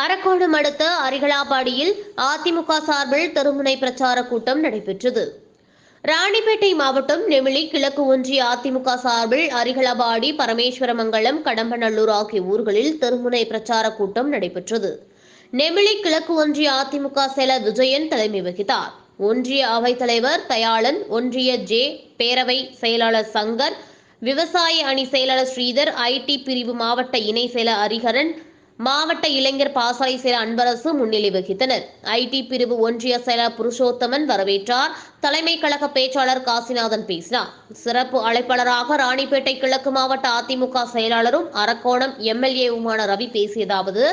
அரக்கோணம் அடுத்த அரிகளாபாடியில் அதிமுக சார்பில் தெருமுனை பிரச்சார கூட்டம் நடைபெற்றது. ராணிப்பேட்டை மாவட்டம் நெமிலி கிழக்கு ஒன்றிய அதிமுக சார்பில் அரிகளாபாடி பரமேஸ்வரமங்கலம் கடம்பநல்லூர் ஆகிய ஊர்களில் தெருமுனை பிரச்சார கூட்டம் நடைபெற்றது. நெமிலி கிழக்கு ஒன்றிய அதிமுக செயலர் விஜயன் தலைமை வகித்தார். ஒன்றிய அவைத்தலைவர் தயாளன் ஒன்றிய ஜே பேரவை செயலாளர் சங்கர் விவசாய அணி செயலாளர் ஸ்ரீதர் ஐடி பிரிவு மாவட்ட இணை செயலர் ஹரிஹரன் மாவட்ட இளைஞர் பாசறை செயலர் அன்பரசு முன்னிலை வகித்தனர். ஐடி பிரிவு ஒன்றிய செயலர் புருஷோத்தமன் வரவேற்றார். தலைமை கழக பேச்சாளர் காசிநாதன் பேசினார். சிறப்பு அழைப்பாளராக ராணிப்பேட்டை கிழக்கு மாவட்ட அதிமுக செயலாளரும் அரக்கோணம் எம்எல்ஏவுமான ரவி பேசியதாவது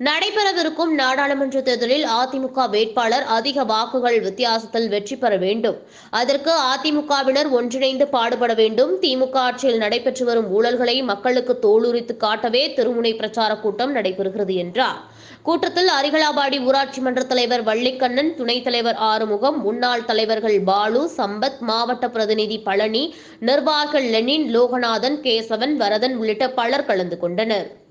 நடைபெறவிருக்கும் நாடாளுமன்ற தேர்தலில் அதிமுக வேட்பாளர் அதிக வாக்குகள் வித்தியாசத்தில் வெற்றி பெற வேண்டும். அதற்கு அதிமுகவினர் ஒன்றிணைந்து பாடுபட வேண்டும். திமுக ஆட்சியில் நடைபெற்று வரும் ஊழல்களை மக்களுக்கு தோலுரித்து காட்டவே திருமுனை பிரச்சார கூட்டம் நடைபெறுகிறது என்றார். கூட்டத்தில் அரிகளாபாடி ஊராட்சி மன்ற தலைவர் வள்ளிக்கண்ணன் துணைத் தலைவர் ஆறுமுகம் முன்னாள் தலைவர்கள் பாலு சம்பத் மாவட்ட பிரதிநிதி பழனி நிர்வாகிகள் லெனின் லோகநாதன் கேசவன் வரதன் உள்ளிட்ட பலர் கலந்து கொண்டனர்.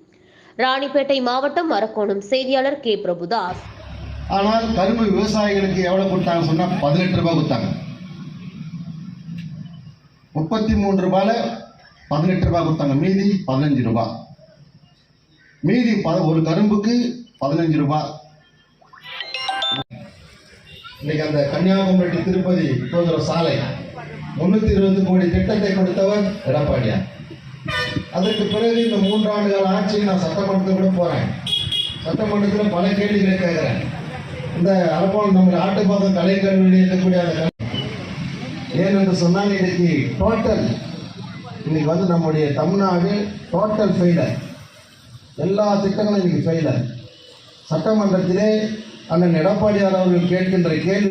ராணிப்பேட்டை மாவட்டம் மரக்கோணம் செய்தியாளர் கே. பிரபுதாஸ். ஆனால் கரும்பு விவசாயிகளுக்கு எவ்வளவு கொடுத்தாங்க சொன்னா பதினெட்டு ரூபாய் கொடுத்தாங்க. முப்பத்தி மூன்று ரூபாயில பதினெட்டு ரூபாய் கொடுத்தாங்க. மீதி பதினஞ்சு ரூபாய். மீதி பத- ஒரு கரும்புக்கு பதினஞ்சு ரூபாய். இன்னைக்கு அந்த கன்னியாகுமரி திருப்பதி போகிற சாலை முன்னூத்தி இருபது கோடி திட்டத்தை கொடுத்தவர் எடப்பாடியார். அதற்கு பிறகு இந்த மூன்றாண்டு கால நான் சட்டமன்றத்துக்கு கூட சட்டமன்றத்தில் பல கேள்விகளை கேட்குறேன் இந்த அரப்போல் நம்ம ஆட்டுப்பாக்கம் கலைக்கல்வியில் இருக்கக்கூடிய அந்த ஏனென்று சொன்னால் இன்னைக்கு டோட்டல் இன்னைக்கு வந்து நம்முடைய தமிழ்நாடு டோட்டல் ஃபெயிலர் எல்லா திட்டங்களும் இன்னைக்கு ஃபெயிலர் சட்டமன்றத்திலே அண்ணன் எடப்பாடியார் அவர்கள் கேட்கின்ற கேள்வி